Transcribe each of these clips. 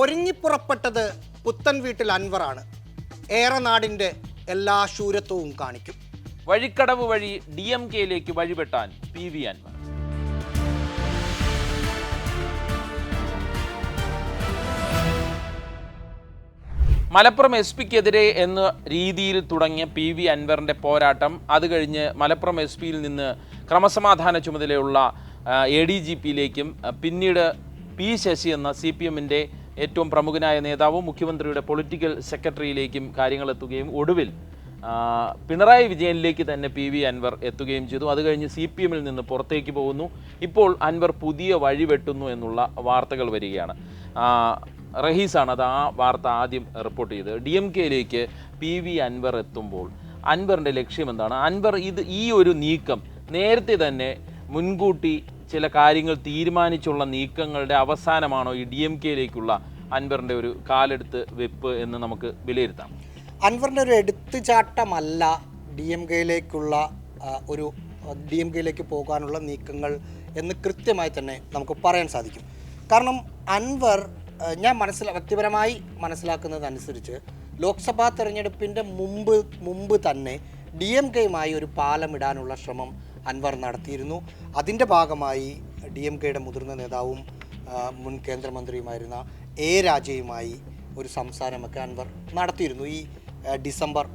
ഒരുങ്ങിപ്പുറപ്പെട്ടത് പുത്തൻ വീട്ടിൽ അൻവറാണ്. ഏറെ നാടിന്റെ എല്ലാ ശൂരത്വവും കാണിക്കും. വഴിക്കടവ് വഴി ഡി എം കെയിലേക്ക് വഴിപെട്ടാൻ P V Anvar. Malappuram S പിക്കെതിരെ എന്ന രീതിയിൽ തുടങ്ങിയ പി വി അൻവറിന്റെ പോരാട്ടം അത് കഴിഞ്ഞ് മലപ്പുറം എസ് പിയിൽ നിന്ന് ക്രമസമാധാന ചുമതലയുള്ള എ ഡി ജി പിയിലേക്കും പിന്നീട് പി ശശി എന്ന സി പി എമ്മിന്റെ ഏറ്റവും പ്രമുഖനായ നേതാവും മുഖ്യമന്ത്രിയുടെ പൊളിറ്റിക്കൽ സെക്രട്ടറിയിലേക്കും കാര്യങ്ങൾ എത്തുകയും ഒടുവിൽ പിണറായി വിജയനിലേക്ക് തന്നെ പി വി അൻവർ എത്തുകയും ചെയ്തു. അത് കഴിഞ്ഞ് സി പി എമ്മിൽ നിന്ന് പുറത്തേക്ക് പോകുന്നു. ഇപ്പോൾ അൻവർ പുതിയ വഴി വെട്ടുന്നു എന്നുള്ള വാർത്തകൾ വരികയാണ്. റഹീസാണ് അത് ആ വാർത്ത ആദ്യം റിപ്പോർട്ട് ചെയ്തത്. ഡി എം കെയിലേക്ക് പി വി അൻവർ എത്തുമ്പോൾ അൻവറിന്റെ ലക്ഷ്യം എന്താണ്? അൻവർ ഇത് ഈ ഒരു നീക്കം നേരത്തെ തന്നെ മുൻകൂട്ടി ചില കാര്യങ്ങൾ തീരുമാനിച്ചുള്ള നീക്കങ്ങളുടെ അവസാനമാണോ ഈ ഡി എം കെയിലേക്കുള്ള അൻവറിന്റെ ഒരു കാലെടുത്ത് വെപ്പ് എന്ന് നമുക്ക് വിലയിരുത്താം. അൻവറിന്റെ ഒരു എടുത്തുചാട്ടമല്ല ഡി എം കെയിലേക്കുള്ള ഒരു ഡി എം കെയിലേക്ക് പോകാനുള്ള നീക്കങ്ങൾ എന്ന് കൃത്യമായി തന്നെ നമുക്ക് പറയാൻ സാധിക്കും. കാരണം അൻവർ ഞാൻ മനസ്സില വ്യക്തിപരമായി മനസ്സിലാക്കുന്നതനുസരിച്ച് ലോക്സഭാ തെരഞ്ഞെടുപ്പിന്റെ മുമ്പ് മുമ്പ് തന്നെ ഡി എം കെയുമായി ഒരു പാലമിടാനുള്ള ശ്രമം അൻവർ നടത്തിയിരുന്നു. അതിന്റെ ഭാഗമായി ഡി എം കെയുടെ മുതിർന്ന നേതാവും മുൻ കേന്ദ്രമന്ത്രിയുമായിരുന്ന എ രാജയുമായി ഒരു സംസാരമൊക്കെ അൻവർ നടത്തിയിരുന്നു. ഈ ഡിസംബർ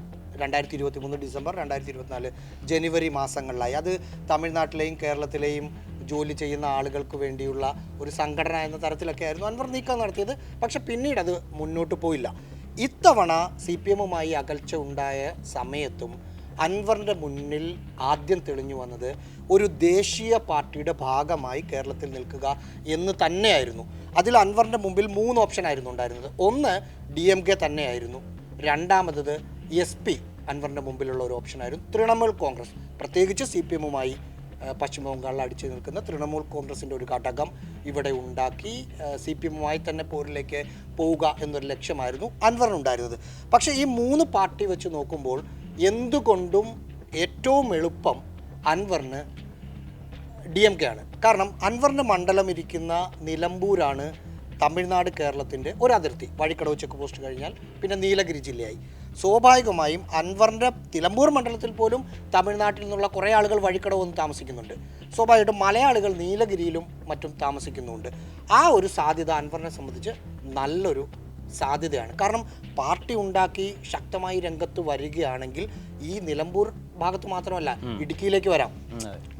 രണ്ടായിരത്തി ഇരുപത്തി മൂന്ന് ഡിസംബർ രണ്ടായിരത്തി ഇരുപത്തിനാല് ജനുവരി മാസങ്ങളിലായി. അത് തമിഴ്നാട്ടിലെയും കേരളത്തിലെയും ജോലി ചെയ്യുന്ന ആളുകൾക്ക് വേണ്ടിയുള്ള ഒരു സംഘടന എന്ന തരത്തിലൊക്കെ ആയിരുന്നു അൻവർ നീക്കം നടത്തിയത്. പക്ഷെ പിന്നീട് അത് മുന്നോട്ട് പോയില്ല. ഇത്തവണ സി പി എമ്മുമായി അകൽച്ച ഉണ്ടായ സമയത്തും അൻവറിന്റെ മുന്നിൽ ആദ്യം തെളിഞ്ഞു വന്നത് ഒരു ദേശീയ പാർട്ടിയുടെ ഭാഗമായി കേരളത്തിൽ നിൽക്കുക എന്ന് തന്നെയായിരുന്നു. അതിൽ അൻവറിന്റെ മുമ്പിൽ മൂന്ന് ഓപ്ഷൻ ആയിരുന്നു ഉണ്ടായിരുന്നത്. ഒന്ന് ഡി എം കെ തന്നെയായിരുന്നു. രണ്ടാമത്തത് എസ് പി അൻവറിന്റെ മുമ്പിലുള്ള ഒരു ഓപ്ഷനായിരുന്നു തൃണമൂൽ കോൺഗ്രസ്. പ്രത്യേകിച്ച് സി പി എമ്മുമായി പശ്ചിമ ബംഗാളിൽ അടിച്ചു നിൽക്കുന്ന തൃണമൂൽ കോൺഗ്രസിന്റെ ഒരു ഘടകം ഇവിടെ ഉണ്ടാക്കി സി പി എമ്മുമായി തന്നെ പോരിലേക്ക് പോവുക എന്നൊരു ലക്ഷ്യമായിരുന്നു അൻവറിനുണ്ടായിരുന്നത്. പക്ഷേ ഈ മൂന്ന് പാർട്ടി വെച്ച് നോക്കുമ്പോൾ എന്തുകൊണ്ടും ഏറ്റവും എളുപ്പം അൻവറിന് ഡി എം കെ ആണ്. കാരണം അൻവറിന്റെ മണ്ഡലം ഇരിക്കുന്ന നിലമ്പൂരാണ് തമിഴ്നാട് കേരളത്തിന്റെ ഒരു അതിർത്തി. വഴിക്കടവ് ചെക്ക് പോസ്റ്റ് കഴിഞ്ഞാൽ പിന്നെ നീലഗിരി ജില്ലയായി. സ്വാഭാവികമായും അൻവറിന്റെ നിലമ്പൂർ മണ്ഡലത്തിൽ പോലും തമിഴ്നാട്ടിൽ നിന്നുള്ള കുറേ ആളുകൾ വഴിക്കടവ് വന്ന് താമസിക്കുന്നുണ്ട്. സ്വാഭാവികമായിട്ടും മലയാളികൾ നീലഗിരിയിലും മറ്റും താമസിക്കുന്നുണ്ട്. ആ ഒരു സാധ്യത അൻവറിനെ സംബന്ധിച്ച് നല്ലൊരു സാധ്യതയാണ്. കാരണം പാർട്ടി ഉണ്ടാക്കി ശക്തമായി രംഗത്ത് വരികയാണെങ്കിൽ ഈ നിലമ്പൂർ ഭാഗത്ത് മാത്രമല്ല ഇടുക്കിയിലേക്ക് വരാം.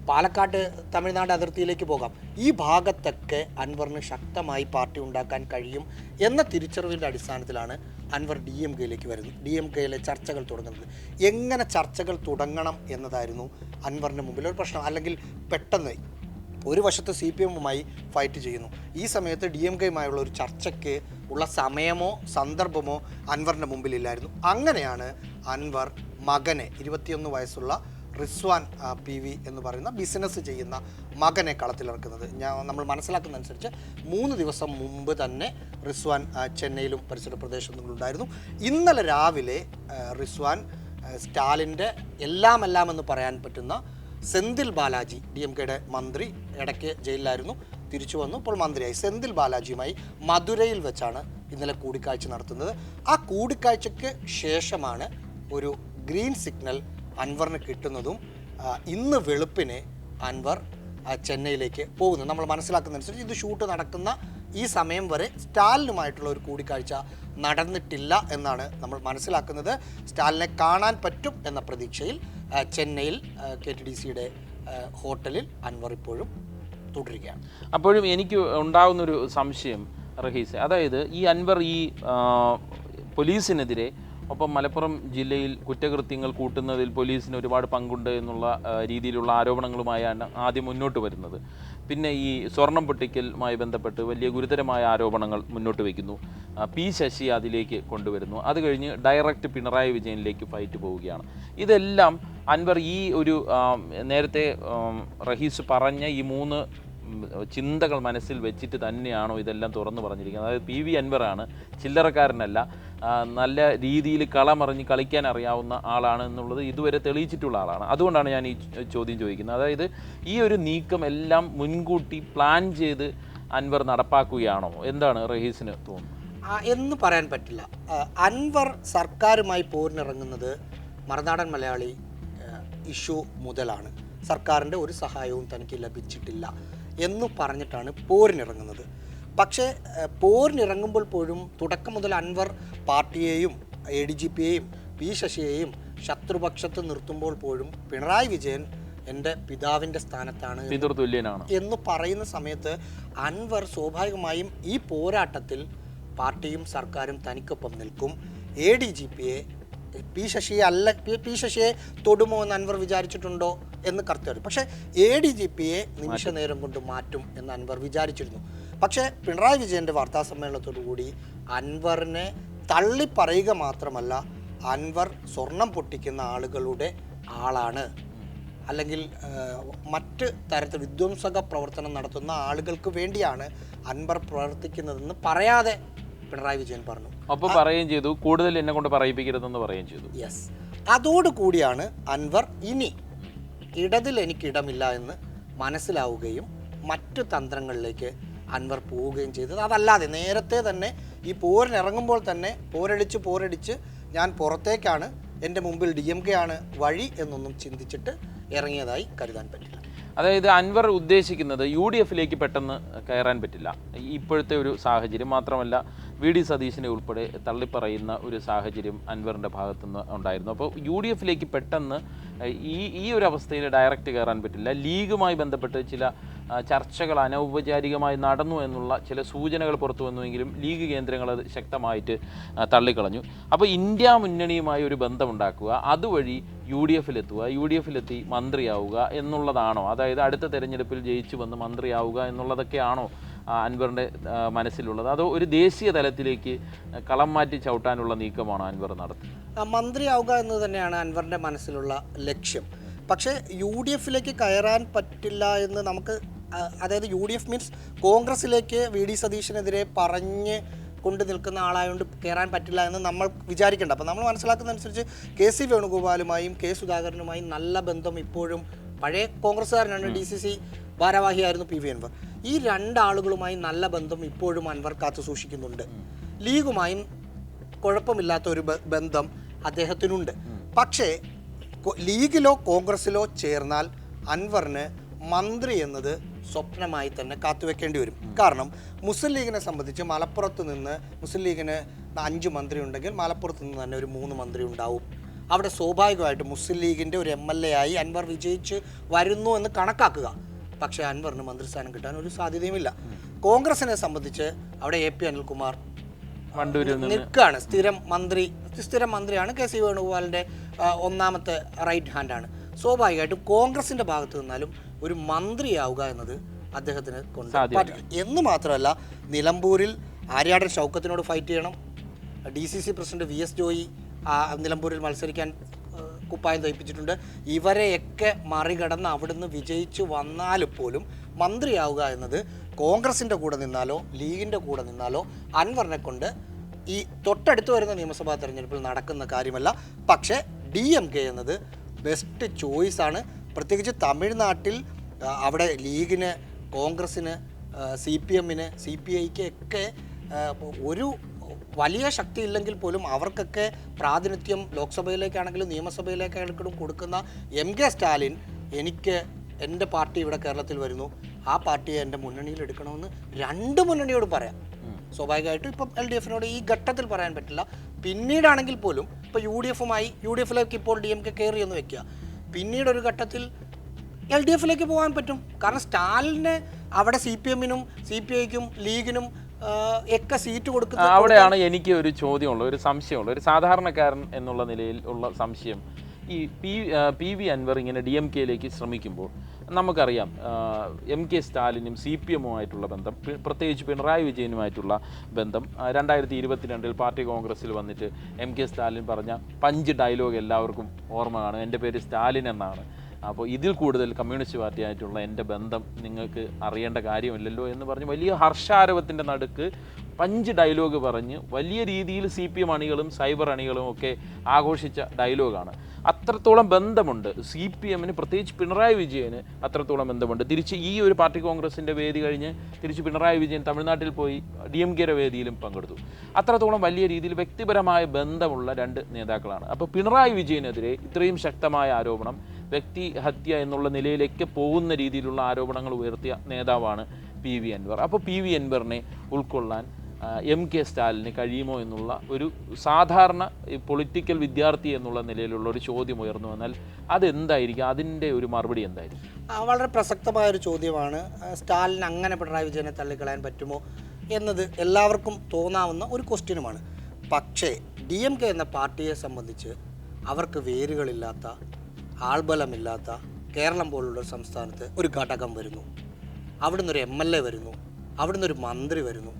പാലക്കാട് തമിഴ്നാട് അതിർത്തിയിലേക്ക് പോകാം. ഈ ഭാഗത്തൊക്കെ അൻവറിന് ശക്തമായി പാർട്ടി ഉണ്ടാക്കാൻ കഴിയും എന്ന തിരിച്ചറിവിന്റെ അടിസ്ഥാനത്തിലാണ് അൻവർ ഡി എം കെയിലേക്ക് വരുന്നത്. ഡി എം കെയിലെ ചർച്ചകൾ തുടങ്ങുന്നത്. എങ്ങനെ ചർച്ചകൾ തുടങ്ങണം എന്നതായിരുന്നു അൻവറിന്റെ മുമ്പിൽ ഒരു പ്രശ്നം. അല്ലെങ്കിൽ പെട്ടെന്ന് ഒരു വശത്ത് സി പി എമ്മുമായി ഫൈറ്റ് ചെയ്യുന്നു. ഈ സമയത്ത് ഡി എം കെയുമായുള്ള ഒരു ചർച്ചയ്ക്ക് ഉള്ള സമയമോ സന്ദർഭമോ അൻവറിന്റെ മുമ്പിലില്ലായിരുന്നു. അങ്ങനെയാണ് അൻവർ മകനെ ഇരുപത്തിയൊന്ന് വയസ്സുള്ള റിസ്വാൻ പി വി എന്ന് പറയുന്ന ബിസിനസ് ചെയ്യുന്ന മകനെ കളത്തിലിറക്കുന്നത്. ഞാൻ നമ്മൾ മനസ്സിലാക്കുന്നതനുസരിച്ച് മൂന്ന് ദിവസം മുമ്പ് തന്നെ റിസ്വാൻ ചെന്നൈയിലും പരിസര പ്രദേശങ്ങളിലുണ്ടായിരുന്നു. ഇന്നലെ രാവിലെ റിസ്വാൻ സ്റ്റാലിന്റെ എല്ലാം എല്ലാം എന്ന് പറയാൻ പറ്റുന്ന സെന്തിൽ ബാലാജി ഡി എം കെയുടെ മന്ത്രി ഇടയ്ക്ക് ജയിലിലായിരുന്നു തിരിച്ചു വന്നു. ഇപ്പോൾ മന്ത്രിയായി സെന്തിൽ ബാലാജിയുമായി മധുരയിൽ വെച്ചാണ് ഇന്നലെ കൂടിക്കാഴ്ച നടത്തുന്നത്. ആ കൂടിക്കാഴ്ചയ്ക്ക് ശേഷമാണ് ഒരു ഗ്രീൻ സിഗ്നൽ അൻവറിന് കിട്ടുന്നതും ഇന്ന് വെളുപ്പിന് അൻവർ ചെന്നൈയിലേക്ക് പോകുന്നത്. നമ്മൾ മനസ്സിലാക്കുന്നതനുസരിച്ച് ഇത് ഷൂട്ട് നടക്കുന്ന ഈ സമയം വരെ സ്റ്റാലിനുമായിട്ടുള്ള ഒരു കൂടിക്കാഴ്ച നടന്നിട്ടില്ല എന്നാണ് നമ്മൾ മനസ്സിലാക്കുന്നത്. സ്റ്റാലിനെ കാണാൻ പറ്റും എന്ന പ്രതീക്ഷയിൽ ചെന്നൈയിൽ കെ ടി ഡി സിയുടെ ഹോട്ടലിൽ അൻവർ ഇപ്പോഴും തുടരുകയാണ്. അപ്പോഴും എനിക്ക് ഉണ്ടാകുന്നൊരു സംശയം റഹീസ്. അതായത് ഈ അൻവർ ഈ പോലീസിനെതിരെ ഒപ്പം മലപ്പുറം ജില്ലയിൽ കുറ്റകൃത്യങ്ങൾ കൂട്ടുന്നതിൽ പോലീസിന് ഒരുപാട് പങ്കുണ്ട് എന്നുള്ള രീതിയിലുള്ള ആരോപണങ്ങളുമായാണ് ആദ്യം മുന്നോട്ട് വരുന്നത്. പിന്നെ ഈ സ്വർണം പൊട്ടിക്കലുമായി ബന്ധപ്പെട്ട് വലിയ ഗുരുതരമായ ആരോപണങ്ങൾ മുന്നോട്ട് വയ്ക്കുന്നു പി ശശി അതിലേക്ക് കൊണ്ടുവരുന്നു. അത് കഴിഞ്ഞ് ഡയറക്റ്റ് പിണറായി വിജയനിലേക്ക് ഫൈറ്റ് പോവുകയാണ്. ഇതെല്ലാം അൻവർ ഈ ഒരു നേരത്തെ റഹീസ് പറഞ്ഞ ഈ മൂന്ന് ചിന്തകൾ മനസ്സിൽ വെച്ചിട്ട് തന്നെയാണോ ഇതെല്ലാം തുറന്നു പറഞ്ഞിരിക്കുന്നത്? അതായത് പി വി അൻവറാണ് ചില്ലറക്കാരനല്ല നല്ല രീതിയിൽ കളമറിഞ്ഞ് കളിക്കാൻ അറിയാവുന്ന ആളാണ് എന്നുള്ളത് ഇതുവരെ തെളിയിച്ചിട്ടുള്ള ആളാണ്. അതുകൊണ്ടാണ് ഞാൻ ഈ ചോദ്യം ചോദിക്കുന്നത്. അതായത് ഈ ഒരു നീക്കം എല്ലാം മുൻകൂട്ടി പ്ലാൻ ചെയ്ത് അൻവർ നടപ്പാക്കുകയാണോ? എന്താണ് റഹീസിന് തോന്നുന്നത്? എന്ന് പറയാൻ പറ്റില്ല. അൻവർ സർക്കാരുമായി പോരിനിറങ്ങുന്നത് മറുനാടൻ മലയാളി ഇഷ്യൂ മുതലാണ്. സർക്കാരിന്റെ ഒരു സഹായവും തനിക്ക് ലഭിച്ചിട്ടില്ല. എന്ന് പറഞ്ഞിട്ടാണ് പോരിനിറങ്ങുന്നത്. പക്ഷേ പോരിനിറങ്ങുമ്പോൾ പോലും തുടക്കം മുതൽ അൻവർ പാർട്ടിയെയും എ ഡി ജി പിയെയും പി ശശിയെയും ശത്രുപക്ഷത്ത് നിർത്തുമ്പോൾ പോലും പിണറായി വിജയൻ എന്റെ പിതാവിന്റെ സ്ഥാനത്താണ് എന്ന് പറയുന്ന സമയത്ത് അൻവർ സ്വാഭാവികമായും ഈ പോരാട്ടത്തിൽ പാർട്ടിയും സർക്കാരും തനിക്കൊപ്പം നിൽക്കും. എ ഡി ജി പിയെ പി. ശശിയെ അല്ല പി- ശശിയെ തൊടുമോ എന്ന് അൻവർ വിചാരിച്ചിട്ടുണ്ടോ എന്ന് കർത്തവ്യം പക്ഷേ എ ഡി ജി പിയെ നിമിഷ നേരം കൊണ്ട് മാറ്റും എന്ന് അൻവർ വിചാരിച്ചിരുന്നു. പക്ഷേ പിണറായി വിജയന്റെ വാർത്താ സമ്മേളനത്തോടു കൂടി അൻവറിനെ തള്ളിപ്പറയുക മാത്രമല്ല അൻവർ സ്വർണം പൊട്ടിക്കുന്ന ആളുകളുടെ ആളാണ്. അല്ലെങ്കിൽ മറ്റ് തരത്തിൽ വിധ്വംസക പ്രവർത്തനം നടത്തുന്ന ആളുകൾക്ക് വേണ്ടിയാണ് അൻവർ പ്രവർത്തിക്കുന്നതെന്ന് പറയാതെ പിണറായി വിജയൻ പറഞ്ഞു. അപ്പോൾ പറയുകയും ചെയ്തു കൂടുതൽ എന്നെ കൊണ്ട് പറയിപ്പിക്കരുതെന്ന് പറയുകയും ചെയ്തു. യെസ് അതോടുകൂടിയാണ് അൻവർ ഇനി ഇടതിൽ എനിക്ക് ഇടമില്ല എന്ന് മനസ്സിലാവുകയും മറ്റു തന്ത്രങ്ങളിലേക്ക് അൻവർ പോവുകയും ചെയ്തത്. അതല്ലാതെ നേരത്തെ തന്നെ ഈ പോരിനിറങ്ങുമ്പോൾ തന്നെ പോരടിച്ച് പോരടിച്ച് ഞാൻ പുറത്തേക്കാണ് എന്റെ മുമ്പിൽ ഡി എം കെ ആണ് വഴി എന്നൊന്നും ചിന്തിച്ചിട്ട് ഇറങ്ങിയതായി കരുതാൻ പറ്റില്ല. അതായത് അൻവർ ഉദ്ദേശിക്കുന്നത് യു ഡി എഫിലേക്ക് പെട്ടെന്ന് കയറാൻ പറ്റില്ല. ഇപ്പോഴത്തെ ഒരു സാഹചര്യം മാത്രമല്ല വി ഡി സതീശിനെ ഉൾപ്പെടെ തള്ളിപ്പറയുന്ന ഒരു സാഹചര്യം അൻവറിന്റെ ഭാഗത്തുനിന്ന് ഉണ്ടായിരുന്നു. അപ്പോൾ യു ഡി എഫിലേക്ക് പെട്ടെന്ന് ഈ ഈ ഒരു അവസ്ഥയിൽ ഡയറക്റ്റ് കയറാൻ പറ്റില്ല. ലീഗുമായി ബന്ധപ്പെട്ട് ചില ചർച്ചകൾ അനൗപചാരികമായി നടന്നു എന്നുള്ള ചില സൂചനകൾ പുറത്തു വന്നുവെങ്കിലും ലീഗ് കേന്ദ്രങ്ങൾ അത് ശക്തമായിട്ട് തള്ളിക്കളഞ്ഞു. അപ്പോൾ ഇന്ത്യ മുന്നണിയുമായി ഒരു ബന്ധമുണ്ടാക്കുക അതുവഴി യു ഡി എഫിലെത്തുക യു ഡി എഫിലെത്തി മന്ത്രിയാവുക എന്നുള്ളതാണോ? അതായത് അടുത്ത തെരഞ്ഞെടുപ്പിൽ ജയിച്ചു വന്ന് മന്ത്രിയാവുക എന്നുള്ളതൊക്കെയാണോ അൻവറിന്റെ മനസ്സിലുള്ളത്. അതോ ഒരു ദേശീയ തലത്തിലേക്ക് കളം മാറ്റി ചവിട്ടാനുള്ള നീക്കമാണ് അൻവർ നടത്തുന്നത്? മന്ത്രി മന്ത്രിയാവുക എന്ന് തന്നെയാണ് അൻവറിന്റെ മനസ്സിലുള്ള ലക്ഷ്യം. പക്ഷേ യു ഡി എഫിലേക്ക് കയറാൻ പറ്റില്ല എന്ന് നമുക്ക് അതായത് യു ഡി എഫ് മീൻസ് കോൺഗ്രസിലേക്ക് വി ഡി സതീശനെതിരെ പറഞ്ഞ് കൊണ്ട് നിൽക്കുന്ന ആളായതുകൊണ്ട് കയറാൻ പറ്റില്ല എന്ന് നമ്മൾ വിചാരിക്കേണ്ട. അപ്പം നമ്മൾ മനസ്സിലാക്കുന്ന അനുസരിച്ച് കെ സി വേണുഗോപാലുമായും കെ സുധാകരനുമായും നല്ല ബന്ധം ഇപ്പോഴും പഴയ കോൺഗ്രസ്സുകാരനാണ് ഡി സി സി ഭാരവാഹിയായിരുന്നു പി വി അൻവർ. ഈ രണ്ടാളുകളുമായി നല്ല ബന്ധം ഇപ്പോഴും അൻവർ കാത്തു സൂക്ഷിക്കുന്നുണ്ട്. ലീഗുമായും കുഴപ്പമില്ലാത്ത ഒരു ബന്ധം അദ്ദേഹത്തിനുണ്ട്. പക്ഷേ ലീഗിലോ കോൺഗ്രസിലോ ചേർന്നാൽ അൻവറിന് മന്ത്രി എന്നത് സ്വപ്നമായി തന്നെ കാത്തുവെക്കേണ്ടി വരും. കാരണം മുസ്ലിം ലീഗിനെ സംബന്ധിച്ച് മലപ്പുറത്ത് നിന്ന് മുസ്ലിം ലീഗിന് അഞ്ച് മന്ത്രി ഉണ്ടെങ്കിൽ മലപ്പുറത്ത് നിന്ന് തന്നെ ഒരു മൂന്ന് മന്ത്രി ഉണ്ടാവും. അവിടെ സ്വാഭാവികമായിട്ട് മുസ്ലിം ലീഗിന്റെ ഒരു എം എൽ എ ആയി അൻവർ വിജയിച്ച് വരുന്നു എന്ന് കണക്കാക്കുക. പക്ഷേ അൻവറിന് മന്ത്രിസ്ഥാനം കിട്ടാൻ ഒരു സാധ്യതയുമില്ല. കോൺഗ്രസിനെ സംബന്ധിച്ച് അവിടെ എ പി അനിൽകുമാർ നിൽക്കുകയാണ് സ്ഥിരം മന്ത്രി സ്ഥിരം മന്ത്രിയാണ് കെ സി വേണുഗോപാലിന്റെ ആ, ഒന്നാമത്തെ റൈറ്റ് ഹാൻഡാണ് സ്വാഭാവികമായിട്ടും കോൺഗ്രസിന്റെ ഭാഗത്ത് നിന്നാലും ഒരു മന്ത്രിയാവുക എന്നത് അദ്ദേഹത്തിന് കൊണ്ട് എന്ന് മാത്രമല്ല നിലമ്പൂരിൽ ആര്യാടൻ ഷൗക്കത്തിനോട് ഫൈറ്റ് ചെയ്യണം. D C C president V S Joy നിലമ്പൂരിൽ മത്സരിക്കാൻ കുപ്പായം തയ്പ്പിച്ചിട്ടുണ്ട്. ഇവരെയൊക്കെ മറികടന്ന് അവിടുന്ന് വിജയിച്ചു വന്നാൽ പോലും മന്ത്രിയാവുക എന്നത് കോൺഗ്രസിന്റെ കൂടെ നിന്നാലോ ലീഗിന്റെ കൂടെ നിന്നാലോ അൻവറിനെ കൊണ്ട് ഈ തൊട്ടടുത്ത് വരുന്ന നിയമസഭാ തെരഞ്ഞെടുപ്പിൽ നടക്കുന്ന കാര്യമല്ല. പക്ഷേ ഡി എം കെ എന്നത് ബെസ്റ്റ് ചോയ്സാണ് പ്രത്യേകിച്ച് തമിഴ്നാട്ടിൽ അവിടെ ലീഗിന് കോൺഗ്രസ്സിന് സി പി എമ്മിന് സി പി ഐക്ക് ഒക്കെ ഒരു വലിയ ശക്തി ഇല്ലെങ്കിൽ പോലും അവർക്കൊക്കെ പ്രാതിനിധ്യം ലോക്സഭയിലേക്കാണെങ്കിലും നിയമസഭയിലേക്കാണെങ്കിലും കൊടുക്കുന്ന എം കെ സ്റ്റാലിൻ എനിക്ക് എന്റെ പാർട്ടി ഇവിടെ കേരളത്തിൽ വരുന്നു. ആ പാർട്ടിയെ എന്റെ മുന്നണിയിൽ എടുക്കണമെന്ന് രണ്ട് മുന്നണിയോട് പറയാം. സ്വാഭാവികമായിട്ടും ഇപ്പം എൽ ഡി എഫിനോട് ഈ ഘട്ടത്തിൽ പറയാൻ പറ്റില്ല. പിന്നീടാണെങ്കിൽ പോലും ഇപ്പോൾ യു ഡി എഫുമായി യു ഡി എഫിലേക്ക് ഇപ്പോൾ ഡി എം കെ കയറി എന്ന് വെക്കുക. പിന്നീട് ഒരു ഘട്ടത്തിൽ എൽ ഡി എഫിലേക്ക് പോകാൻ പറ്റും. കാരണം സ്റ്റാലിന് അവിടെ സി പി എമ്മിനും സി പി ഐക്കും ലീഗിനും ഒക്കെ സീറ്റ് കൊടുക്കുന്നത് അവിടെയാണ് എനിക്ക് ഒരു ചോദ്യമുള്ളത് ഒരു സംശയമുള്ള ഒരു സാധാരണക്കാരൻ എന്നുള്ള നിലയിൽ ഉള്ള സംശയം. ഈ പി പി വി അൻവർ ഇങ്ങനെ ഡി എം കെയിലേക്ക് ശ്രമിക്കുമ്പോൾ നമുക്കറിയാം എം കെ സ്റ്റാലിനും സി പി എമ്മുമായിട്ടുള്ള ബന്ധം പ്രത്യേകിച്ച് പിണറായി വിജയനുമായിട്ടുള്ള ബന്ധം രണ്ടായിരത്തി ഇരുപത്തിരണ്ടിൽ പാർട്ടി കോൺഗ്രസ്സിൽ വന്നിട്ട് എം കെ സ്റ്റാലിൻ പറഞ്ഞ പഞ്ച് ഡയലോഗ് എല്ലാവർക്കും ഓർമ്മ കാണും. എന്റെ പേര് സ്റ്റാലിൻ എന്നാണ്. അപ്പോൾ ഇതിൽ കൂടുതൽ കമ്മ്യൂണിസ്റ്റ് പാർട്ടിയായിട്ടുള്ള എന്റെ ബന്ധം നിങ്ങൾക്ക് അറിയേണ്ട കാര്യമില്ലല്ലോ എന്ന് പറഞ്ഞ് വലിയ ഹർഷാരവത്തിന്റെ നടുക്ക് പഞ്ച് ഡയലോഗ് പറഞ്ഞ് വലിയ രീതിയിൽ സി പി എം അണികളും സൈബർ അണികളും ഒക്കെ ആഘോഷിച്ച ഡയലോഗാണ്. അത്രത്തോളം ബന്ധമുണ്ട്. സി പി എമ്മിന് പ്രത്യേകിച്ച് പിണറായി വിജയന് അത്രത്തോളം ബന്ധമുണ്ട്. തിരിച്ച് ഈ ഒരു പാർട്ടി കോൺഗ്രസിന്റെ വേദി കഴിഞ്ഞ് തിരിച്ച് പിണറായി വിജയൻ തമിഴ്നാട്ടിൽ പോയി ഡി എം കെയുടെ വേദിയിലും പങ്കെടുത്തു. അത്രത്തോളം വലിയ രീതിയിൽ വ്യക്തിപരമായ ബന്ധമുള്ള രണ്ട് നേതാക്കളാണ്. അപ്പോൾ പിണറായി വിജയനെതിരെ ഇത്രയും ശക്തമായ ആരോപണം വ്യക്തി ഹത്യ എന്നുള്ള നിലയിലേക്ക് പോകുന്ന രീതിയിലുള്ള ആരോപണങ്ങൾ ഉയർത്തിയ നേതാവാണ് പി വി അൻവർ. അപ്പോൾ പി വി അൻവറിനെ ഉൾക്കൊള്ളാൻ എം കെ സ്റ്റാലിന് കഴിയുമോ എന്നുള്ള ഒരു സാധാരണ പൊളിറ്റിക്കൽ വിദ്യാർത്ഥി എന്നുള്ള നിലയിലുള്ള ഒരു ചോദ്യം ഉയർന്നു വന്നാൽ അതെന്തായിരിക്കും? അതിന്റെ ഒരു മറുപടി എന്തായിരിക്കും? വളരെ പ്രസക്തമായ ഒരു ചോദ്യമാണ് സ്റ്റാലിൻ അങ്ങനെ പിണറായി വിജയനെ തള്ളിക്കളയാൻ പറ്റുമോ എന്നത് എല്ലാവർക്കും തോന്നാവുന്ന ഒരു ക്വസ്റ്റ്യനുമാണ്. പക്ഷേ ഡി എം കെ എന്ന പാർട്ടിയെ സംബന്ധിച്ച് അവർക്ക് വേരുകളില്ലാത്ത ആൾബലമില്ലാത്ത കേരളം പോലുള്ള സംസ്ഥാനത്ത് ഒരു ഘടകം വരുന്നു. അവിടുന്ന് ഒരു എം എൽ എ വരുന്നു. അവിടുന്ന് ഒരു മന്ത്രി വരുന്നു.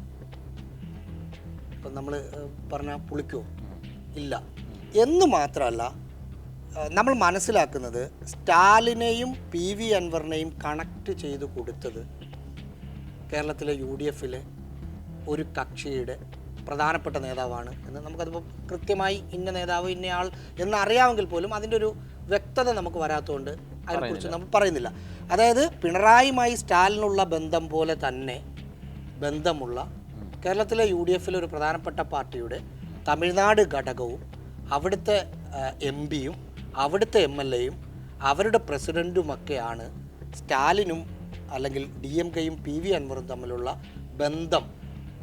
ഇപ്പം നമ്മൾ പറഞ്ഞ പുളിക്കോ? ഇല്ല. എന്ന് മാത്രമല്ല നമ്മൾ മനസ്സിലാക്കുന്നത് സ്റ്റാലിനെയും പി വി അൻവറിനെയും കണക്ട് ചെയ്ത് കൊടുത്തത് കേരളത്തിലെ യു ഡി എഫിലെ ഒരു കക്ഷിയുടെ പ്രധാനപ്പെട്ട നേതാവാണ് എന്ന് നമുക്കതിപ്പോൾ കൃത്യമായി ഇന്ന നേതാവ് ഇന്നയാൾ എന്നറിയാമെങ്കിൽ പോലും അതിന്റെ ഒരു വ്യക്തത നമുക്ക് വരാത്തതുകൊണ്ട് അതിനെക്കുറിച്ച് നമ്മൾ പറയുന്നില്ല. അതായത് പിണറായിയുമായി സ്റ്റാലിനുള്ള ബന്ധം പോലെ തന്നെ ബന്ധമുള്ള കേരളത്തിലെ യു ഡി എഫിലെ ഒരു പ്രധാനപ്പെട്ട പാർട്ടിയുടെ തമിഴ്നാട് ഘടകവും അവിടുത്തെ എം പിയും അവിടുത്തെ എം എൽ എയും അവരുടെ പ്രസിഡന്റുമൊക്കെയാണ് സ്റ്റാലിനും അല്ലെങ്കിൽ ഡി എം കെയും പി വി അൻവറും തമ്മിലുള്ള ബന്ധം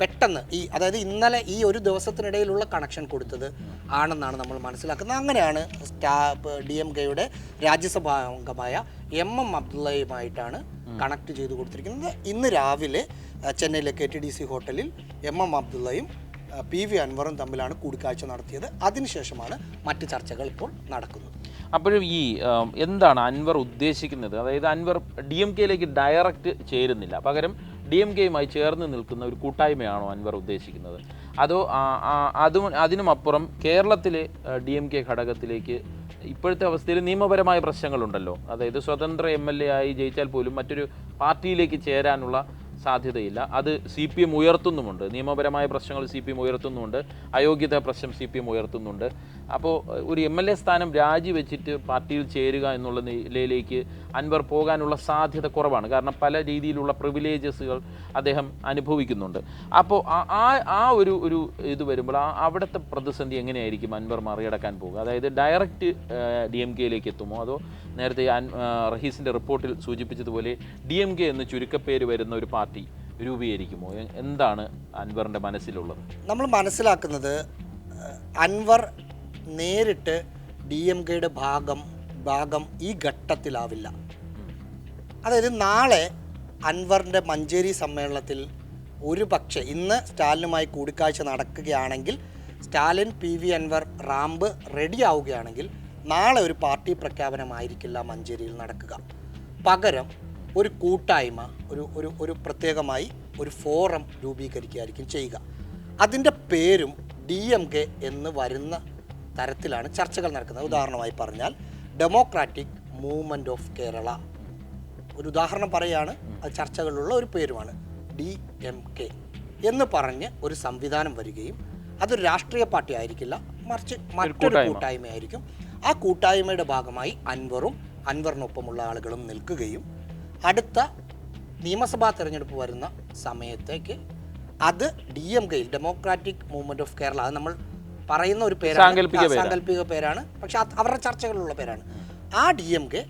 പെട്ടെന്ന് ഈ അതായത് ഇന്നലെ ഈ ഒരു ദിവസത്തിനിടയിലുള്ള കണക്ഷൻ കൊടുത്തത് ആണെന്നാണ് നമ്മൾ മനസ്സിലാക്കുന്നത്. അങ്ങനെയാണ് സ്റ്റാ ഡി എം കെയുടെ രാജ്യസഭാ അംഗമായ എം എം അബ്ദുള്ളയുമായിട്ടാണ് കണക്ട് ചെയ്തു കൊടുത്തിരിക്കുന്നത്. ഇന്ന് രാവിലെ ചെന്നൈയിലെ കെ ടി ഡി സി ഹോട്ടലിൽ എം എം അബ്ദുള്ളയും പി വി അൻവറും തമ്മിലാണ് കൂടിക്കാഴ്ച നടത്തിയത്. അതിനുശേഷമാണ് മറ്റ് ചർച്ചകൾ ഇപ്പോൾ നടക്കുന്നത്. അപ്പോഴും ഈ എന്താണ് അൻവർ ഉദ്ദേശിക്കുന്നത്? അതായത് അൻവർ ഡി എം കെയിലേക്ക് ഡയറക്റ്റ് ചേരുന്നില്ല. പകരം ഡി എം കെയുമായി ചേർന്ന് നിൽക്കുന്ന ഒരു കൂട്ടായ്മയാണോ അൻവർ ഉദ്ദേശിക്കുന്നത്? അതോ അതും അതിനുമപ്പുറം കേരളത്തിലെ ഡി എം കെ ഘടകത്തിലേക്ക് ഇപ്പോഴത്തെ അവസ്ഥയിൽ നിയമപരമായ പ്രശ്നങ്ങളുണ്ടല്ലോ. അതായത് സ്വതന്ത്ര എം എൽ എ ആയി ജയിച്ചാൽ പോലും മറ്റൊരു പാർട്ടിയിലേക്ക് ചേരാനുള്ള സാധ്യതയില്ല. അത് സി പി എം ഉയർത്തുന്നുമുണ്ട്. നിയമപരമായ പ്രശ്നങ്ങൾ സി പി എം ഉയർത്തുന്നുമുണ്ട് അയോഗ്യതാ പ്രശ്നം സി പി എം ഉയർത്തുന്നുണ്ട്. അപ്പോൾ ഒരു എം എൽ എ സ്ഥാനം രാജിവെച്ചിട്ട് പാർട്ടിയിൽ ചേരുക എന്നുള്ള നിലയിലേക്ക് അൻവർ പോകാനുള്ള സാധ്യത കുറവാണ്. കാരണം പല രീതിയിലുള്ള പ്രിവിലേജസുകൾ അദ്ദേഹം അനുഭവിക്കുന്നുണ്ട്. അപ്പോൾ ആ- ആ ഒരു ഒരു ഇത് വരുമ്പോൾ ആ അവിടുത്തെ പ്രതിസന്ധി എങ്ങനെയായിരിക്കും അൻവർ മറികടക്കാൻ പോകുക? അതായത് ഡയറക്റ്റ് ഡി എം കെയിലേക്ക് എത്തുമോ? അതോ നേരത്തെ റഹീസിന്റെ റിപ്പോർട്ടിൽ സൂചിപ്പിച്ചതുപോലെ ഡി എം കെ എന്ന് ചുരുക്കപ്പേര് വരുന്ന ഒരു പാർട്ടി രൂപീകരിക്കുമോ? എന്താണ് അൻവറിന്റെ മനസ്സിലുള്ളത്? നമ്മൾ മനസ്സിലാക്കുന്നത് അൻവർ നേരിട്ട് ഡി എം കെയുടെ ഭാഗം ഭാഗം ഈ ഘട്ടത്തിലാവില്ല. അതായത് നാളെ അൻവറിന്റെ മഞ്ചേരി സമ്മേളനത്തിൽ ഒരു പക്ഷേ ഇന്ന് സ്റ്റാലിനുമായി കൂടിക്കാഴ്ച നടക്കുകയാണെങ്കിൽ Stalin P V Anvar ramp ready ആവുകയാണെങ്കിൽ നാളെ ഒരു പാർട്ടി പ്രഖ്യാപനമായിരിക്കില്ല മഞ്ചേരിയിൽ നടക്കുക. പകരം ഒരു കൂട്ടായ്മ ഒരു ഒരു ഒരു പ്രത്യേകമായി ഒരു ഫോറം രൂപീകരിക്കുകയായിരിക്കും ചെയ്യുക. അതിന്റെ പേരും ഡി എം കെ എന്ന് വരുന്ന തരത്തിലാണ് ചർച്ചകൾ നടക്കുന്നത്. ഉദാഹരണമായി പറഞ്ഞാൽ ഡെമോക്രാറ്റിക് മൂവ്മെന്റ് ഓഫ് കേരള ഒരു ഉദാഹരണം പറയുകയാണ് അത് ചർച്ചകളിലുള്ള ഒരു പേരുമാണ് ഡി എം കെ എന്ന് പറഞ്ഞ് ഒരു സംവിധാനം വരികയും അതൊരു രാഷ്ട്രീയ പാർട്ടി ആയിരിക്കില്ല മറിച്ച് മറ്റൊരു കൂട്ടായ്മയായിരിക്കും. ആ കൂട്ടായ്മയുടെ ഭാഗമായി അൻവറും അൻവറിനൊപ്പമുള്ള ആളുകളും നിൽക്കുകയും അടുത്ത നിയമസഭാ തെരഞ്ഞെടുപ്പ് വരുന്ന സമയത്തേക്ക് അത് ഡി എം കെയിൽ ഡെമോക്രാറ്റിക് മൂവ്മെന്റ് ഓഫ് കേരള അത് നമ്മൾ പറയുന്ന ഒരു പേരാണ് സാങ്കല്പിക പേരാണ്. പക്ഷെ അവരുടെ ചർച്ചകളിലുള്ള പേരാണ്. ആ ഡി എം കെ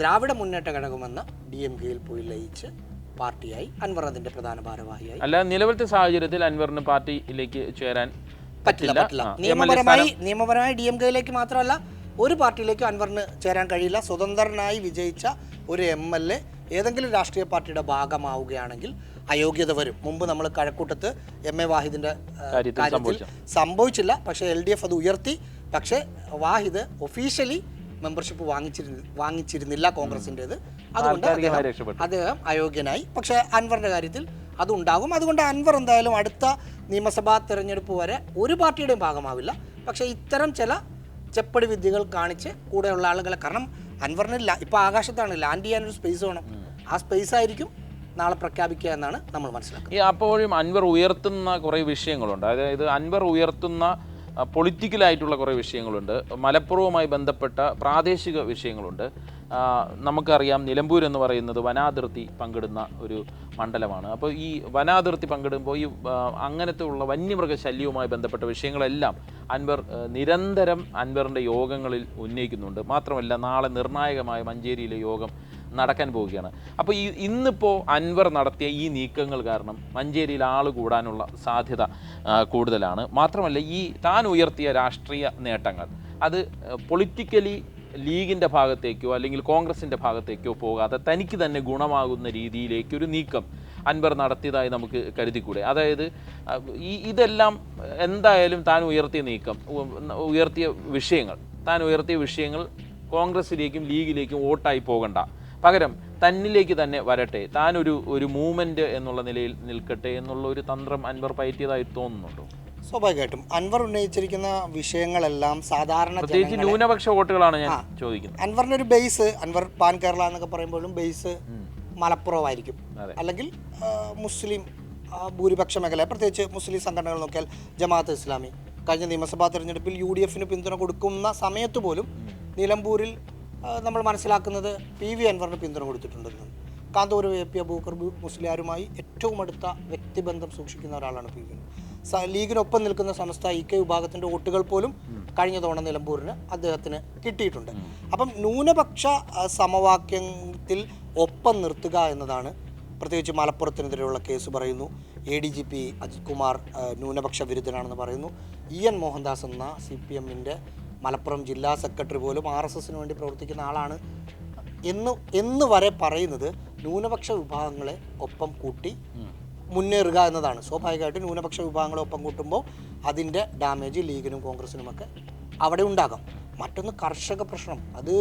ദ്രാവിഡ മുന്നേറ്റ ഘടകമെന്ന ഡി എം കെയിൽ പോയി ലയിച്ച് പാർട്ടിയായി. അൻവർ അതിന്റെ പ്രധാന ഭാരവാഹിയായി. അല്ല നിലവിലത്തെ സാഹചര്യത്തിൽ അൻവറിന് പാർട്ടിയിലേക്ക് ചേരാൻ പറ്റില്ല പറ്റില്ല. നിയമപരമായി നിയമപരമായി ഡി എം കെയിലേക്ക് മാത്രമല്ല ഒരു പാർട്ടിയിലേക്കും അൻവറിന് ചേരാൻ കഴിയില്ല. സ്വതന്ത്രനായി വിജയിച്ച ഒരു എം എൽ എ ഏതെങ്കിലും രാഷ്ട്രീയ പാർട്ടിയുടെ ഭാഗമാവുകയാണെങ്കിൽ അയോഗ്യത വരും. മുമ്പ് നമ്മൾ കഴക്കൂട്ടത്ത് എം എ വാഹിദിന്റെ കാര്യത്തിൽ സംഭവിച്ചില്ല. പക്ഷേ എൽ ഡി എഫ് അത് ഉയർത്തി. പക്ഷേ വാഹിദ് ഒഫീഷ്യലി മെമ്പർഷിപ്പ് വാങ്ങിച്ചിരുന്ന വാങ്ങിച്ചിരുന്നില്ല കോൺഗ്രസിന്റെത് അതുകൊണ്ട് അദ്ദേഹം- അദ്ദേഹം അയോഗ്യനായി. പക്ഷേ അൻവറിന്റെ കാര്യത്തിൽ അതുണ്ടാകും. അതുകൊണ്ട് അൻവർ എന്തായാലും അടുത്ത നിയമസഭാ തെരഞ്ഞെടുപ്പ് വരെ ഒരു പാർട്ടിയുടെയും ഭാഗമാവില്ല. പക്ഷേ ഇത്തരം ചില ചെപ്പടി വിദ്യകൾ കാണിച്ച് കൂടെയുള്ള ആളുകളെ കാരണം അൻവറിനില്ല. ഇപ്പൊ ആകാശത്താണ്. ലാൻഡ് ചെയ്യാൻ ഒരു സ്പേസ് വേണം ആ സ്പേസ് ആയിരിക്കും നാളെ പ്രഖ്യാപിക്കുക എന്നാണ് നമ്മൾ മനസ്സിലാക്കുന്നത്. ഈ അപ്പോഴും അൻവർ ഉയർത്തുന്ന കുറേ വിഷയങ്ങളുണ്ട്. അതായത് അൻവർ ഉയർത്തുന്ന പൊളിറ്റിക്കലായിട്ടുള്ള കുറേ വിഷയങ്ങളുണ്ട്. മലപ്പുറവുമായി ബന്ധപ്പെട്ട പ്രാദേശിക വിഷയങ്ങളുണ്ട്. നമുക്കറിയാം നിലമ്പൂർ എന്ന് പറയുന്നത് വനാതിർത്തി പങ്കിടുന്ന ഒരു മണ്ഡലമാണ്. അപ്പോൾ ഈ വനാതിർത്തി പങ്കിടുമ്പോൾ ഈ അങ്ങനത്തെ ഉള്ള വന്യമൃഗ ശല്യവുമായി ബന്ധപ്പെട്ട വിഷയങ്ങളെല്ലാം അൻവർ നിരന്തരം അൻവറിന്റെ യോഗങ്ങളിൽ ഉന്നയിക്കുന്നുണ്ട്. മാത്രമല്ല നാളെ നിർണായകമായ മഞ്ചേരിയിലെ യോഗം നടക്കാൻ പോവുകയാണ്. അപ്പോൾ ഈ ഇന്നിപ്പോൾ അൻവർ നടത്തിയ ഈ നീക്കങ്ങൾ കാരണം മഞ്ചേരിയിൽ ആൾ കൂടാനുള്ള സാധ്യത കൂടുതലാണ്. മാത്രമല്ല ഈ താൻ ഉയർത്തിയ രാഷ്ട്രീയ നേട്ടങ്ങൾ അത് പൊളിറ്റിക്കലി ലീഗിന്റെ ഭാഗത്തേക്കോ അല്ലെങ്കിൽ കോൺഗ്രസിന്റെ ഭാഗത്തേക്കോ പോകാതെ തനിക്ക് തന്നെ ഗുണമാകുന്ന രീതിയിലേക്ക് ഒരു നീക്കം അൻവർ നടത്തിയതായി നമുക്ക് കരുതിക്കൂടെ? അതായത് ഈ ഇതെല്ലാം എന്തായാലും താൻ ഉയർത്തിയ നീക്കം ഉയർത്തിയ വിഷയങ്ങൾ താൻ ഉയർത്തിയ വിഷയങ്ങൾ കോൺഗ്രസിലേക്കും ലീഗിലേക്കും വോട്ടായി പോകണ്ട. പകരം തന്നിലേക്ക് തന്നെ വരട്ടെ. താനൊരു ഒരു മൂവ്മെന്റ് എന്നുള്ള നിലയിൽ നിൽക്കട്ടെ എന്നുള്ള ഒരു തന്ത്രം അൻവർ പയറ്റിയതായി തോന്നുന്നുണ്ടോ? സ്വാഭാവികമായിട്ടും. അൻവർ ഉന്നയിച്ചിരിക്കുന്ന വിഷയങ്ങളെല്ലാം സാധാരണ പ്രത്യേകിച്ച് ന്യൂനപക്ഷ വോട്ടുകളാണ് ഞാൻ ചോദിക്കുന്നത്. അൻവറിന്റെ ഒരു ബേസ് അൻവർ പാൻ കേരള എന്നൊക്കെ പറയുമ്പോഴും ബേസ് മലപ്പുറമായിരിക്കും. അല്ലെങ്കിൽ മുസ്ലിം ഭൂരിപക്ഷ മേഖല പ്രത്യേകിച്ച് മുസ്ലിം സംഘടനകൾ നോക്കിയാൽ ജമാഅത്ത് ഇസ്ലാമി. കഴിഞ്ഞ നിയമസഭാ തെരഞ്ഞെടുപ്പിൽ യു ഡി എഫിന് പിന്തുണ കൊടുക്കുന്ന സമയത്ത് പോലും നിലമ്പൂരിൽ നമ്മൾ മനസ്സിലാക്കുന്നത് പി വി അൻവറിന് പിന്തുണ കൊടുത്തിട്ടുണ്ടെന്ന്. കാന്തൂർ എ പി അബൂക്കർ മുസ്ലിയാരുമായി ഏറ്റവും അടുത്ത വ്യക്തിബന്ധം സൂക്ഷിക്കുന്ന ഒരാളാണ് പി വി. ലീഗിനൊപ്പം നിൽക്കുന്ന സംസ്ഥ ഇ കെ വിഭാഗത്തിന്റെ വോട്ടുകൾ പോലും കഴിഞ്ഞ തവണ നിലമ്പൂരിന് അദ്ദേഹത്തിന് കിട്ടിയിട്ടുണ്ട്. അപ്പം ന്യൂനപക്ഷ സമവാക്യത്തിൽ ഒപ്പം നിർത്തുക എന്നതാണ് പ്രത്യേകിച്ച് മലപ്പുറത്തിനെതിരെയുള്ള കേസ് പറയുന്നു. A D G P Ajith Kumar ന്യൂനപക്ഷ വിരുദ്ധനാണെന്ന് പറയുന്നു. ഇ എൻ മോഹൻദാസ് എന്ന സി പി എമ്മിന്റെ മലപ്പുറം ജില്ലാ സെക്രട്ടറി പോലും ആർ എസ് എസിന് വേണ്ടി പ്രവർത്തിക്കുന്ന ആളാണ്. എന്ന് എന്ന് വരെ പറയുന്നത് ന്യൂനപക്ഷ വിഭാഗങ്ങളെ ഒപ്പം കൂട്ടി മുന്നേറുക എന്നതാണ്. സ്വാഭാവികമായിട്ടും ന്യൂനപക്ഷ വിഭാഗങ്ങളെ ഒപ്പം കൂട്ടുമ്പോൾ അതിന്റെ ഡാമേജ് ലീഗിനും കോൺഗ്രസിനുമൊക്കെ അവിടെ ഉണ്ടാകാം. മറ്റൊന്ന് കർഷക പ്രശ്നം. അത്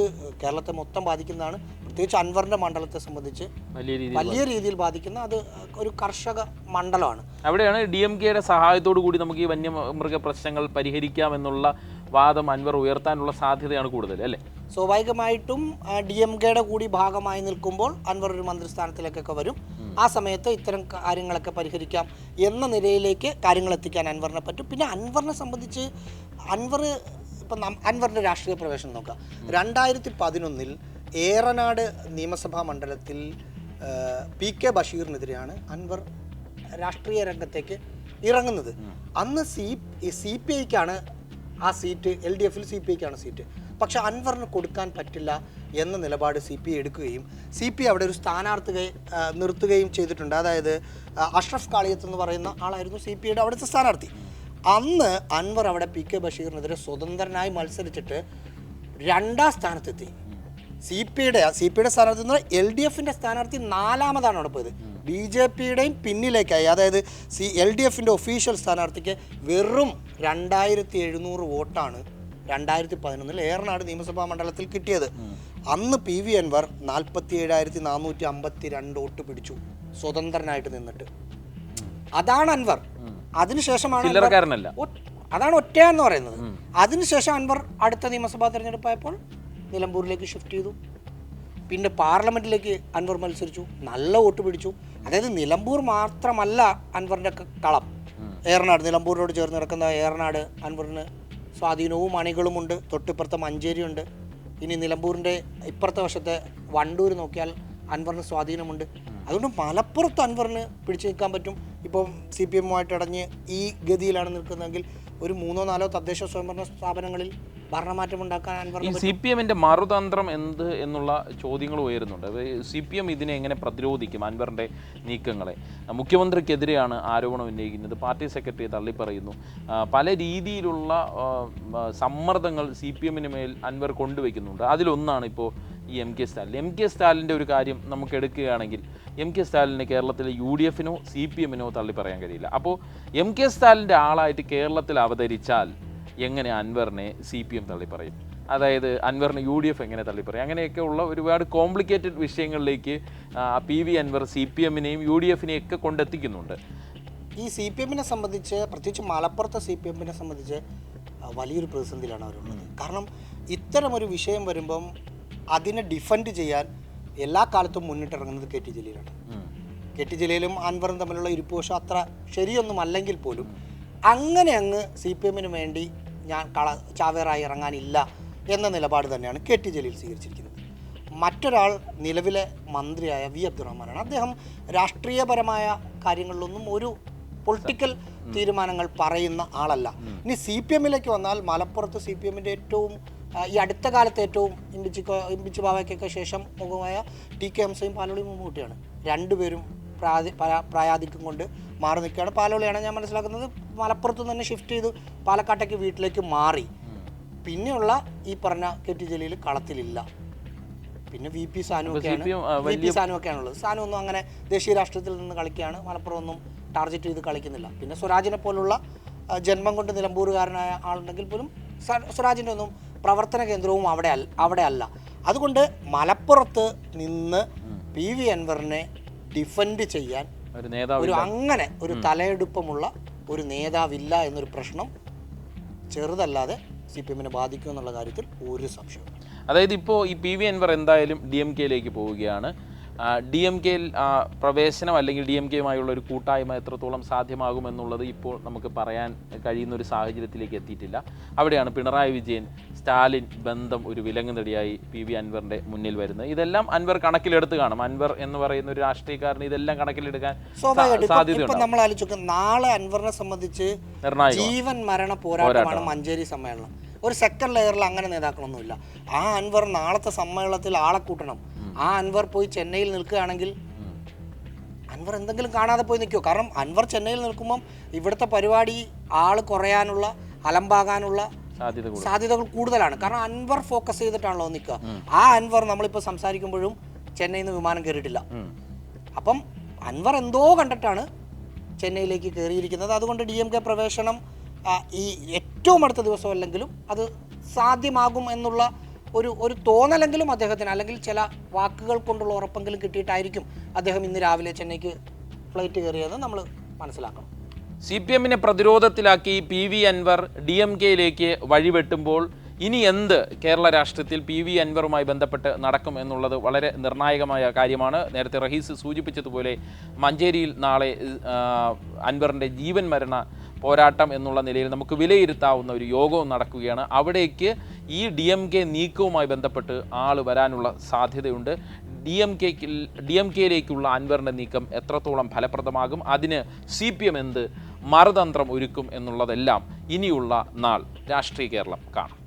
കേരളത്തെ മൊത്തം ബാധിക്കുന്നതാണ്. പ്രത്യേകിച്ച് അൻവറിന്റെ മണ്ഡലത്തെ സംബന്ധിച്ച് വലിയ രീതിയിൽ ബാധിക്കുന്ന അത് ഒരു കർഷക മണ്ഡലമാണ്. അവിടെയാണ് ഡി എം കെയുടെ സഹായത്തോടു കൂടി നമുക്ക് ഈ വന്യമൃഗ പ്രശ്നങ്ങൾ പരിഹരിക്കാമെന്നുള്ള വാദം അൻവർ ഉയർത്താനുള്ള സാധ്യതയാണ് കൂടുതൽ അല്ലേ? സ്വാഭാവികമായിട്ടും ഡി എം കെയുടെ കൂടി ഭാഗമായി നിൽക്കുമ്പോൾ അൻവർ ഒരു മന്ത്രിസ്ഥാനത്തിലേക്കൊക്കെ വരും. ആ സമയത്ത് ഇത്തരം കാര്യങ്ങളൊക്കെ പരിഹരിക്കാം എന്ന നിലയിലേക്ക് കാര്യങ്ങൾ എത്തിക്കാൻ അൻവറിനെ പറ്റും. പിന്നെ അൻവറിനെ സംബന്ധിച്ച് അൻവർ ഇപ്പം അൻവറിന്റെ രാഷ്ട്രീയ പ്രവേശനം നോക്കാം രണ്ടായിരത്തി പതിനൊന്നിൽ ഏറനാട് നിയമസഭാ മണ്ഡലത്തിൽ പി കെ ബഷീറിനെതിരെയാണ് അൻവർ രാഷ്ട്രീയ രംഗത്തേക്ക് ഇറങ്ങുന്നത്. അന്ന് സി സി പി ഐക്കാണ് ആ സീറ്റ് എൽ ഡി എഫിൽ സി പി ഐക്കാണ് സീറ്റ്. പക്ഷെ അൻവറിന് കൊടുക്കാൻ പറ്റില്ല എന്ന നിലപാട് സി പി ഐ എടുക്കുകയും സി പി അവിടെ ഒരു സ്ഥാനാർത്ഥിയെ നിർത്തുകയും ചെയ്തിട്ടുണ്ട്. അതായത് അഷ്റഫ് കാളിയത്ത് എന്ന് പറയുന്ന ആളായിരുന്നു സി പി ഐയുടെ അവിടുത്തെ സ്ഥാനാർത്ഥി. അന്ന് അൻവർ അവിടെ പി കെ ബഷീറിനെതിരെ സ്വതന്ത്രനായി മത്സരിച്ചിട്ട് രണ്ടാം സ്ഥാനത്തെത്തി. സി പിയുടെ സി പിയുടെ സ്ഥാനാർത്ഥി എന്ന് പറഞ്ഞാൽ എൽ ഡി എഫിന്റെ സ്ഥാനാർത്ഥി നാലാമതാണ് അവിടെ പോയത്. ബി ജെ പിയുടെയും പിന്നിലേക്കായി. അതായത് സി എൽ ഡി എഫിന്റെ ഒഫീഷ്യൽ സ്ഥാനാർത്ഥിക്ക് വെറും രണ്ടായിരത്തി എഴുന്നൂറ് വോട്ടാണ് രണ്ടായിരത്തി പതിനൊന്നിൽ ഏറനാട് നിയമസഭാ മണ്ഡലത്തിൽ കിട്ടിയത്. അന്ന് പി വി അൻവർ നാൽപ്പത്തി ഏഴായിരത്തി നാനൂറ്റി അമ്പത്തി രണ്ട് വോട്ട് പിടിച്ചു സ്വതന്ത്രനായിട്ട് നിന്നിട്ട്. അതാണ് അൻവർ. അതിനുശേഷമാണ് അതാണ് ഒറ്റ എന്ന് പറയുന്നത് അതിനുശേഷം അൻവർ അടുത്ത നിയമസഭാ തിരഞ്ഞെടുപ്പായപ്പോൾ നിലമ്പൂരിലേക്ക് ഷിഫ്റ്റ് ചെയ്തു. പിന്നെ പാർലമെന്റിലേക്ക് അൻവർ മത്സരിച്ചു. നല്ല വോട്ട് പിടിച്ചു. അതായത് നിലമ്പൂർ മാത്രമല്ല അൻവറിന്റെ കളം. ഏറനാട്. നിലമ്പൂരിനോട് ചേർന്ന് കിടക്കുന്ന ഏറനാട് അൻവറിന് സ്വാധീനവും അണികളുമുണ്ട് തൊട്ടിപ്പുറത്ത് മഞ്ചേരിയുണ്ട് ഇനി നിലമ്പൂരിന്റെ ഇപ്പുറത്തെ വശത്തെ വണ്ടൂർ നോക്കിയാൽ അൻവറിന് സ്വാധീനമുണ്ട്. അതുകൊണ്ട് മലപ്പുറത്ത് അൻവറിന് പിടിച്ചു നിൽക്കാൻ പറ്റും. ഇപ്പം സി പി എമ്മുമായിട്ട് അടഞ്ഞ് ഈ ഗതിയിലാണ് നിൽക്കുന്നതെങ്കിൽ ഒരു മൂന്നോ നാലോ തദ്ദേശ സ്വയംഭരണ സ്ഥാപനങ്ങളിൽ ഭരണമാറ്റം ഉണ്ടാക്കാൻ സി പി എമ്മിന്റെ മറുതന്ത്രം എന്ത് എന്നുള്ള ചോദ്യങ്ങൾ ഉയരുന്നുണ്ട്. സി പി എം ഇതിനെ എങ്ങനെ പ്രതിരോധിക്കും അൻവറിന്റെ നീക്കങ്ങളെ? മുഖ്യമന്ത്രിക്കെതിരെയാണ് ആരോപണം ഉന്നയിക്കുന്നത്. പാർട്ടി സെക്രട്ടറി തള്ളിപ്പറയുന്നു. പറയുന്നു പല രീതിയിലുള്ള സമ്മർദ്ദങ്ങൾ സി പി എമ്മിന് മേൽ അൻവർ കൊണ്ടുവയ്ക്കുന്നുണ്ട്. അതിലൊന്നാണ് ഇപ്പോൾ ഈ M K Stalin M K സ്റ്റാലിന്റെ ഒരു കാര്യം നമുക്ക് എടുക്കുകയാണെങ്കിൽ എം കെ സ്റ്റാലിന് കേരളത്തിലെ യു ഡി എഫിനോ സി പി എമ്മിനോ തള്ളി പറയാൻ കഴിയില്ല. അപ്പോൾ എം കെ സ്റ്റാലിന്റെ ആളായിട്ട് കേരളത്തിൽ അവതരിച്ചാൽ എങ്ങനെ അൻവറിനെ സി പി എം തള്ളി പറയും അതായത് അൻവറിന് യു ഡി എഫ് എങ്ങനെ തള്ളിപ്പറയും? അങ്ങനെയൊക്കെ ഉള്ള ഒരുപാട് complicated വിഷയങ്ങളിലേക്ക് P V Anvar C P എമ്മിനെയും U D എഫിനെയും ഒക്കെ കൊണ്ടെത്തിക്കുന്നുണ്ട്. ഈ സി പി എമ്മിനെ സംബന്ധിച്ച് പ്രത്യേകിച്ച് മലപ്പുറത്തെ സി പി എമ്മിനെ സംബന്ധിച്ച് വലിയൊരു പ്രതിസന്ധിയിലാണ് അവരുള്ളത്. കാരണം ഇത്തരം ഒരു വിഷയം വരുമ്പം അതിനെ ഡിഫെൻഡ് ചെയ്യാൻ എല്ലാ കാലത്തും മുന്നിട്ടിറങ്ങുന്നത് കെ ടി ജലീലാണ്. കെ ടി ജലീലും അൻവറും തമ്മിലുള്ള ഇരിപ്പുവശം അത്ര ശരിയൊന്നും അല്ലെങ്കിൽ പോലും അങ്ങനെ അങ്ങ് സി പി എമ്മിന് വേണ്ടി ഞാൻ കള ചാവേറായി ഇറങ്ങാനില്ല എന്ന നിലപാട് തന്നെയാണ് കെ ടി ജലീൽ സ്വീകരിച്ചിരിക്കുന്നത്. മറ്റൊരാൾ നിലവിലെ മന്ത്രിയായ വി അബ്ദുറഹ്മാനാണ്. അദ്ദേഹം രാഷ്ട്രീയപരമായ കാര്യങ്ങളിലൊന്നും ഒരു പൊളിറ്റിക്കൽ തീരുമാനങ്ങൾ പറയുന്ന ആളല്ല. ഇനി സി പി എമ്മിലേക്ക് വന്നാൽ മലപ്പുറത്ത് സി പി എമ്മിന്റെ ഏറ്റവും ഈ അടുത്ത കാലത്ത് ഏറ്റവും ഇമ്പിച്ചു ഇമ്പിച്ചു ബാവയ്ക്കൊക്കെ ശേഷം മുഖമായ ടി കെ എംസയും പാലോളി മമ്മൂട്ടിയാണ്. രണ്ടുപേരും പ്രാതി പ്രാ- പ്രായാധിക്യം കൊണ്ട് മാറി നിൽക്കുകയാണ്. പാലോളിയാണ് ഞാൻ മനസ്സിലാക്കുന്നത് മലപ്പുറത്ത് തന്നെ ഷിഫ്റ്റ് ചെയ്ത് പാലക്കാട്ടേക്ക് വീട്ടിലേക്ക് മാറി. പിന്നെയുള്ള ഈ പറഞ്ഞ കെ ടി ജലീൽ കളത്തിലില്ല. പിന്നെ വി പി സാനു ഒക്കെയാണ്. വി പി സാനു ഒക്കെയാണുള്ളത്. സാനു ഒന്നും അങ്ങനെ ദേശീയ രാഷ്ട്രീയത്തിൽ നിന്ന് കളിക്കുകയാണ്. മലപ്പുറം ഒന്നും ടാർഗറ്റ് ചെയ്ത് കളിക്കുന്നില്ല. പിന്നെ സ്വരാജിനെ പോലുള്ള ജന്മം കൊണ്ട് നിലമ്പൂരുകാരനായ ആളുണ്ടെങ്കിൽ പോലും സ്വരാജിന്റെ ഒന്നും പ്രവർത്തന കേന്ദ്രവും അവിടെ അവിടെ അല്ല. അതുകൊണ്ട് മലപ്പുറത്ത് നിന്ന് പി വി അൻവറിനെ ഡിഫെൻഡ് ചെയ്യാൻ ഒരു അങ്ങനെ ഒരു തലയെടുപ്പമുള്ള ഒരു നേതാവില്ല എന്നൊരു പ്രശ്നം ചെറുതല്ലാതെ സി പി എമ്മിനെ ബാധിക്കും എന്നുള്ള കാര്യത്തിൽ ഒരു സംശയം അതായത് ഇപ്പോൾ ഈ പി വി അൻവർ എന്തായാലും ഡി എം കെയിലേക്ക് പോവുകയാണ്. ഡി എം കെയിൽ പ്രവേശനം അല്ലെങ്കിൽ ഡി എം കെയുമായുള്ള ഒരു കൂട്ടായ്മ എത്രത്തോളം സാധ്യമാകുമെന്നുള്ളത് ഇപ്പോൾ നമുക്ക് പറയാൻ കഴിയുന്ന ഒരു സാഹചര്യത്തിലേക്ക് എത്തിയിട്ടില്ല. അവിടെയാണ് പിണറായി വിജയൻ സ്റ്റാലിൻ ബന്ധം ഒരു വിലങ്ങുതടിയായി പി വി അൻവറിന്റെ മുന്നിൽ വരുന്നത്. ഇതെല്ലാം അൻവർ കണക്കിലെടുത്ത് കാണും. അൻവർ എന്ന് പറയുന്ന ഒരു രാഷ്ട്രീയക്കാരന് ഇതെല്ലാം കണക്കിലെടുക്കാൻ സാധ്യതയുണ്ട്? നമ്മൾ ആലോചിക്കും നാളെ അൻവറിനെ സംബന്ധിച്ച് ജീവൻ മരണ പോരാട്ടമാണ് മഞ്ചേരി സമ്മേളനം. ഒരു സെക്കൻഡ് ലെയറിൽ അങ്ങനെ നേതാക്കളൊന്നുമില്ല. ആ അൻവർ നാളത്തെ സമ്മേളനത്തിൽ ആളെ കൂട്ടണം. ആ അൻവർ പോയി ചെന്നൈയിൽ നിൽക്കുകയാണെങ്കിൽ അൻവർ എന്തെങ്കിലും കാണാതെ പോയി നിൽക്കുമോ കാരണം അൻവർ ചെന്നൈയിൽ നിൽക്കുമ്പം ഇവിടുത്തെ പരിപാടി ആൾ കുറയാനുള്ള അലമ്പാകാനുള്ള സാധ്യതകൾ കൂടുതലാണ്. കാരണം അൻവർ ഫോക്കസ് ചെയ്തിട്ടാണല്ലോ നിൽക്കുക. ആ അൻവർ നമ്മളിപ്പോൾ സംസാരിക്കുമ്പോഴും ചെന്നൈയിൽ നിന്ന് വിമാനം കയറിയിട്ടില്ല അപ്പം അൻവർ എന്തോ കണ്ടിട്ടാണ് ചെന്നൈയിലേക്ക് കയറിയിരിക്കുന്നത് അതുകൊണ്ട് ഡി എം കെ പ്രവേശനം ഈ ഏറ്റവും അടുത്ത ദിവസം അല്ലെങ്കിലും അത് സാധ്യമാകും എന്നുള്ള ഒരു ഒരു തോന്നലെങ്കിലും അദ്ദേഹത്തിന് അല്ലെങ്കിൽ ചില വാക്കുകൾ കൊണ്ടുള്ള ഉറപ്പെങ്കിലും കിട്ടിയിട്ടായിരിക്കും അദ്ദേഹം ഇന്ന് രാവിലെ ചെന്നൈക്ക് ഫ്ലൈറ്റ് കയറിയത് നമ്മൾ മനസ്സിലാക്കണം. സി പി എമ്മിനെ പ്രതിരോധത്തിലാക്കി P V Anvar D M കെയിലേക്ക് വഴിവെട്ടുമ്പോൾ ഇനി എന്ത് കേരള രാഷ്ട്രീയത്തിൽ പി വി അൻവറുമായി ബന്ധപ്പെട്ട് നടക്കും എന്നുള്ളത് വളരെ നിർണായകമായ കാര്യമാണ്. നേരത്തെ റഹീസ് സൂചിപ്പിച്ചതുപോലെ മഞ്ചേരിയിൽ നാളെ അൻവറിന്റെ ജീവൻ മരണ പോരാട്ടം എന്നുള്ള നിലയിൽ നമുക്ക് വിലയിരുത്താവുന്ന ഒരു യോഗവും നടക്കുകയാണ്. അവിടേക്ക് ഈ ഡി എം കെ നീക്കവുമായി ബന്ധപ്പെട്ട് ആൾ വരാനുള്ള സാധ്യതയുണ്ട്. ഡി എം കെക്ക് ഡി എം കെയിലേക്കുള്ള അൻവറിന്റെ നീക്കം എത്രത്തോളം ഫലപ്രദമാകും? അതിന് സി പി എം എന്ത് മറുതന്ത്രം ഒരുക്കും എന്നുള്ളതെല്ലാം ഇനിയുള്ള നാൾ രാഷ്ട്രീയ കേരളം കാണും.